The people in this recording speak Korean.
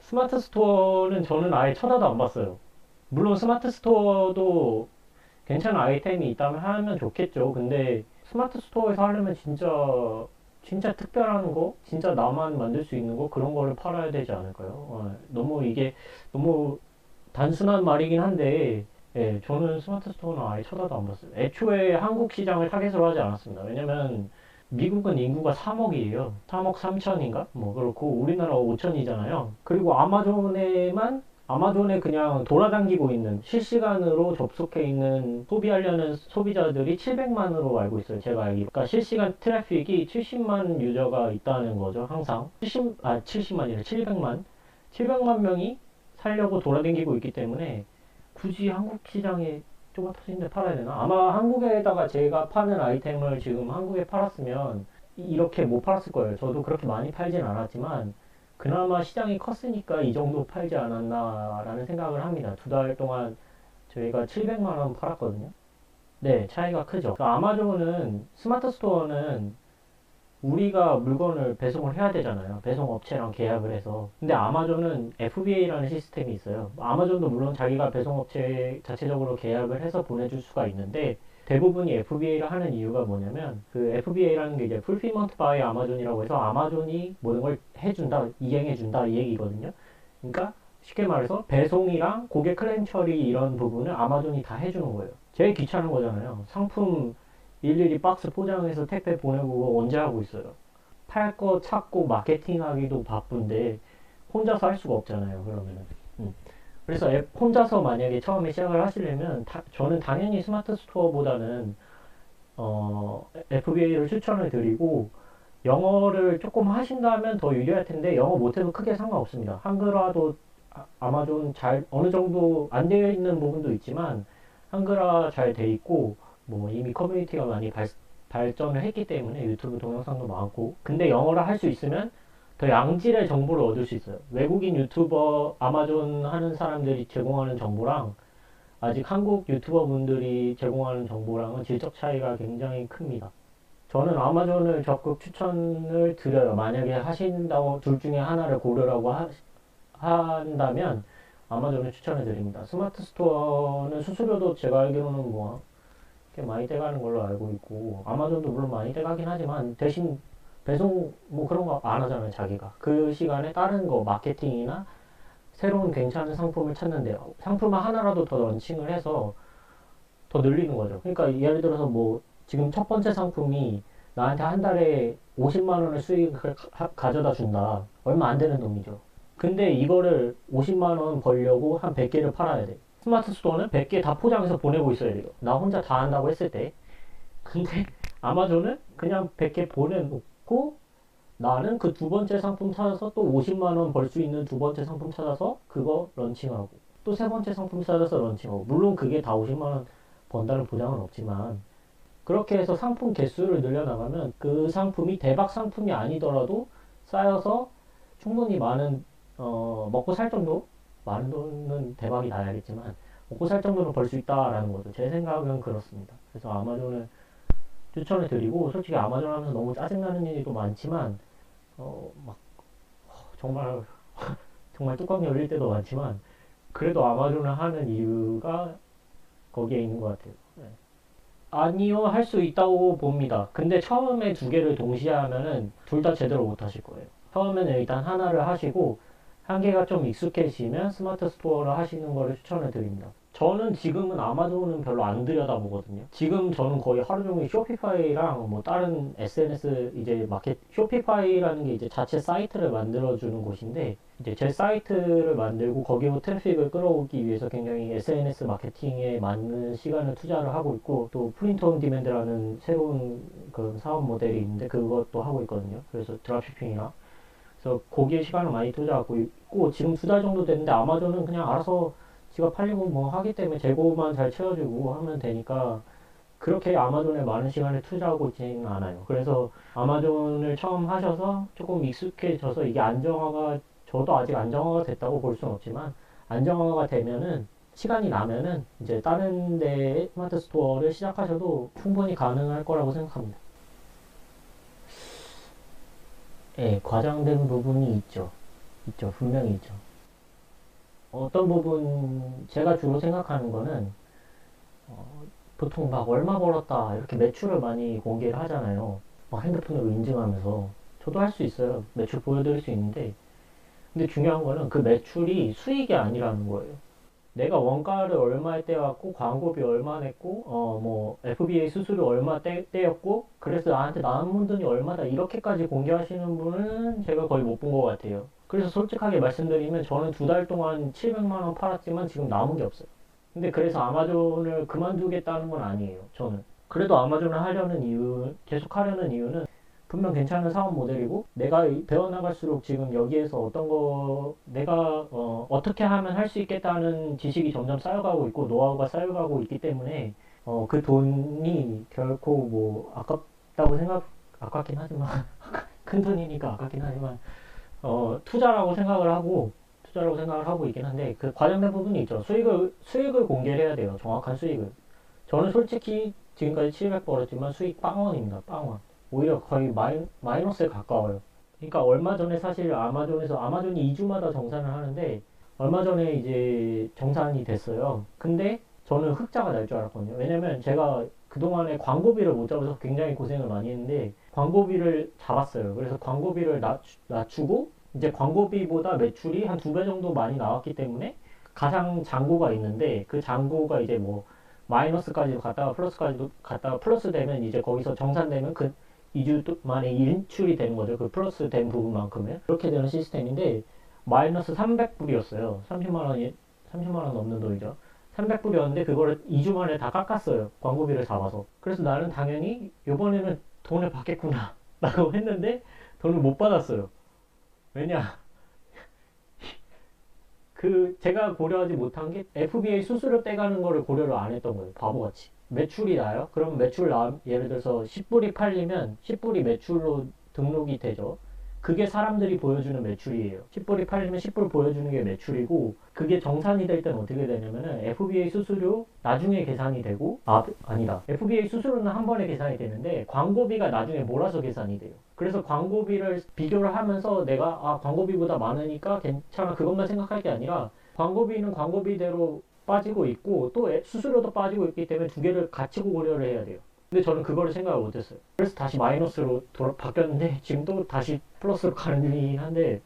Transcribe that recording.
스마트 스토어는 저는 아예 쳐다도 안 봤어요. 물론 스마트 스토어도 괜찮은 아이템이 있다면 하면 좋겠죠. 근데 스마트 스토어에서 하려면 진짜 진짜 특별한 거, 진짜 나만 만들 수 있는 거 그런 거를 팔아야 되지 않을까요? 어, 너무 이게 너무 단순한 말이긴 한데 예, 저는 스마트 스토어는 아예 쳐다도 안 봤어요. 애초에 한국 시장을 타겟으로 하지 않았습니다. 왜냐면 미국은 인구가 3억이에요. 3억 3천인가? 뭐 그렇고 우리나라 5천이잖아요. 그리고 아마존에만 아마존에 그냥 돌아다니고 있는 실시간으로 접속해 있는 소비하려는 소비자들이 700만으로 알고 있어요. 제가 알기로. 그러니까 실시간 트래픽이 70만 유저가 있다는 거죠. 항상 70, 아 70만이래 700만 700만 명이 살려고 돌아다니고 있기 때문에 굳이 한국 시장에 좁아터진데 팔아야 되나? 아마 한국에다가 제가 파는 아이템을 지금 한국에 팔았으면 이렇게 못 팔았을 거예요. 저도 그렇게 많이 팔진 않았지만 그나마 시장이 컸으니까 이 정도 팔지 않았나라는 생각을 합니다. 두 달 동안 저희가 700만 원 팔았거든요. 네, 차이가 크죠. 그러니까 아마존은 스마트 스토어는 우리가 물건을 배송을 해야 되잖아요. 배송 업체랑 계약을 해서. 근데 아마존은 FBA라는 시스템이 있어요. 아마존도 물론 자기가 배송 업체 자체적으로 계약을 해서 보내줄 수가 있는데 대부분이 FBA를 하는 이유가 뭐냐면 그 FBA라는 게 이제 Fulfillment by Amazon이라고 해서 아마존이 모든 걸 해준다, 이행해준다 이 얘기거든요. 그러니까 쉽게 말해서 배송이랑 고객 클레임 처리 이런 부분을 아마존이 다 해주는 거예요. 제일 귀찮은 거잖아요. 상품 일일이 박스 포장해서 택배 보내고 언제 하고 있어요. 팔 거 찾고 마케팅하기도 바쁜데 혼자서 할 수가 없잖아요. 그러면은. 음. 그래서 앱 혼자서 만약에 처음에 시작을 하시려면 다- 저는 당연히 스마트 스토어보다는 어, FBA를 추천을 드리고 영어를 조금 하신다면 더 유리할 텐데 영어 못해도 크게 상관없습니다. 한글화도 아- 아마존 잘 어느 정도 안 되어 있는 부분도 있지만 한글화 잘 돼 있고 뭐 이미 커뮤니티가 많이 발, 발전을 했기 때문에 유튜브 동영상도 많고 근데 영어를 할 수 있으면 더 양질의 정보를 얻을 수 있어요. 외국인 유튜버 아마존 하는 사람들이 제공하는 정보랑 아직 한국 유튜버 분들이 제공하는 정보랑은 질적 차이가 굉장히 큽니다. 저는 아마존을 적극 추천을 드려요. 만약에 하신다고 둘 중에 하나를 고르라고 하, 한다면 아마존을 추천을 드립니다. 스마트 스토어는 수수료도 제가 알기로는 뭐 꽤 많이 떼가는 걸로 알고 있고 아마존도 물론 많이 떼가긴 하지만 대신 배송 뭐 그런 거 안 하잖아요 자기가. 그 시간에 다른 거 마케팅이나 새로운 괜찮은 상품을 찾는데요 상품 하나라도 더 런칭을 해서 더 늘리는 거죠. 그러니까 예를 들어서 뭐 지금 첫 번째 상품이 나한테 한 달에 50만 원의 수익을 가- 가져다 준다. 얼마 안 되는 돈이죠. 근데 이거를 50만 원 벌려고 한 100개를 팔아야 돼 스마트 스토어는 100개 다 포장해서 보내고 있어야 돼요. 나 혼자 다 한다고 했을 때. 근데 아마존은 그냥 100개 보내놓고 나는 그 두 번째 상품 찾아서 또 50만 원 벌 수 있는 두 번째 상품 찾아서 그거 런칭하고 또 세 번째 상품 찾아서 런칭하고. 물론 그게 다 50만 원 번다는 보장은 없지만 그렇게 해서 상품 개수를 늘려나가면 그 상품이 대박 상품이 아니더라도 쌓여서 충분히 많은 어, 먹고 살 정도 많은 돈은 대박이 나야겠지만 먹고 살 정도는 벌 수 있다라는 거죠. 제 생각은 그렇습니다. 그래서 아마존을 추천을 드리고 솔직히 아마존 하면서 너무 짜증나는 일도 많지만 어 막 정말 정말 뚜껑 열릴 때도 많지만 그래도 아마존을 하는 이유가 거기에 있는 것 같아요. 네. 아니요 할 수 있다고 봅니다. 근데 처음에 두 개를 동시에 하면은 둘 다 제대로 못 하실 거예요. 처음에는 일단 하나를 하시고 한 개가 좀 익숙해지면 스마트 스토어를 하시는 거를 추천을 드립니다. 저는 지금은 아마존은 별로 안 들여다보거든요. 지금 저는 거의 하루 종일 쇼피파이랑 뭐 다른 SNS 이제 마켓 쇼피파이라는 게 이제 자체 사이트를 만들어주는 곳인데 이제 제 사이트를 만들고 거기로 트래픽을 끌어오기 위해서 굉장히 SNS 마케팅에 많은 시간을 투자를 하고 있고 또 프린트 온 디맨드라는 새로운 그 사업 모델이 있는데 그것도 하고 있거든요. 그래서 드랍시핑이나 그래서 거기에 시간을 많이 투자하고 있고 지금 두 달 정도 됐는데 아마존은 그냥 알아서 지가 팔리고 뭐 하기 때문에 재고만 잘 채워주고 하면 되니까 그렇게 아마존에 많은 시간을 투자하고 있지는 않아요. 그래서 아마존을 처음 하셔서 조금 익숙해져서 이게 안정화가 저도 아직 안정화가 됐다고 볼 수는 없지만 안정화가 되면은 시간이 나면은 이제 다른 데의 스마트 스토어를 시작하셔도 충분히 가능할 거라고 생각합니다. 예, 과장된 부분이 있죠. 있죠. 분명히 있죠. 어떤 부분, 제가 주로 생각하는 거는, 어, 보통 막 얼마 벌었다, 이렇게 매출을 많이 공개를 하잖아요. 막 핸드폰으로 인증하면서. 저도 할 수 있어요. 매출 보여드릴 수 있는데. 근데 중요한 거는 그 매출이 수익이 아니라는 거예요. 내가 원가를 얼마에 떼왔고, 광고비 얼마 냈고, 어, 뭐, FBA 수수료 얼마 떼, 떼었고, 그래서 나한테 남은 돈이 얼마다, 이렇게까지 공개하시는 분은 제가 거의 못 본 것 같아요. 그래서 솔직하게 말씀드리면 저는 두 달 동안 700만 원 팔았지만 지금 남은 게 없어요. 근데 그래서 아마존을 그만두겠다는 건 아니에요. 저는. 그래도 아마존을 하려는 이유, 계속 하려는 이유는 분명 괜찮은 사업 모델이고 내가 이- 배워나갈수록 지금 여기에서 어떤 거 내가 어, 어떻게 하면 할 수 있겠다는 지식이 점점 쌓여가고 있고 노하우가 쌓여가고 있기 때문에 어, 그 돈이 결코 뭐 아깝다고 생각 아깝긴 하지만 큰 돈이니까 아깝긴 하지만 어, 투자라고 생각을 하고 투자라고 생각을 하고 있긴 한데 그 과장된 부분이 있죠. 수익을 수익을 공개를 해야 돼요. 정확한 수익을. 저는 솔직히 지금까지 700 벌었지만 수익 빵원입니다. 빵원 오히려 거의 마이, 마이너스에 가까워요. 그러니까 얼마 전에 사실 아마존에서 아마존이 2주마다 정산을 하는데 얼마 전에 이제 정산이 됐어요. 근데 저는 흑자가 날 줄 알았거든요. 왜냐면 제가 그동안에 광고비를 못 잡아서 굉장히 고생을 많이 했는데 광고비를 잡았어요. 그래서 광고비를 낮추, 낮추고 이제 광고비보다 매출이 한 두 배 정도 많이 나왔기 때문에 가상 잔고가 있는데 그 잔고가 이제 뭐 마이너스까지도 갔다가 플러스까지도 갔다가 플러스 되면 이제 거기서 정산되면 그 2주 만에 인출이 되는 거죠. 그 플러스 된 부분만큼은. 그렇게 되는 시스템인데, 마이너스 300불이었어요. 30만원이, 30만원 넘는 돈이죠. 300불이었는데, 그거를 2주 만에 다 깎았어요. 광고비를 잡아서. 그래서 나는 당연히, 요번에는 돈을 받겠구나. 라고 했는데, 돈을 못 받았어요. 왜냐? 그, 제가 고려하지 못한 게, FBA 수수료 떼가는 거를 고려를 안 했던 거예요. 바보같이. 매출이 나요? 그럼 매출 나 예를 들어서 10불이 팔리면 10불이 매출로 등록이 되죠. 그게 사람들이 보여주는 매출이에요. 10불이 팔리면 10불 보여주는 게 매출이고 그게 정산이 될 때는 어떻게 되냐면은 FBA 수수료 나중에 계산이 되고 아 아니다. FBA 수수료는 한 번에 계산이 되는데 광고비가 나중에 몰아서 계산이 돼요. 그래서 광고비를 비교를 하면서 내가 아 광고비보다 많으니까 괜찮아 그것만 생각할 게 아니라 광고비는 광고비대로 빠지고 있고 또 애- 수수료도 빠지고 있기 때문에 두 개를 같이 고려를 해야 돼요. 근데 저는 그거를 생각을 못했어요. 그래서 다시 마이너스로 돌아 바뀌었는데 지금 또 다시 플러스로 가는 중이긴 한데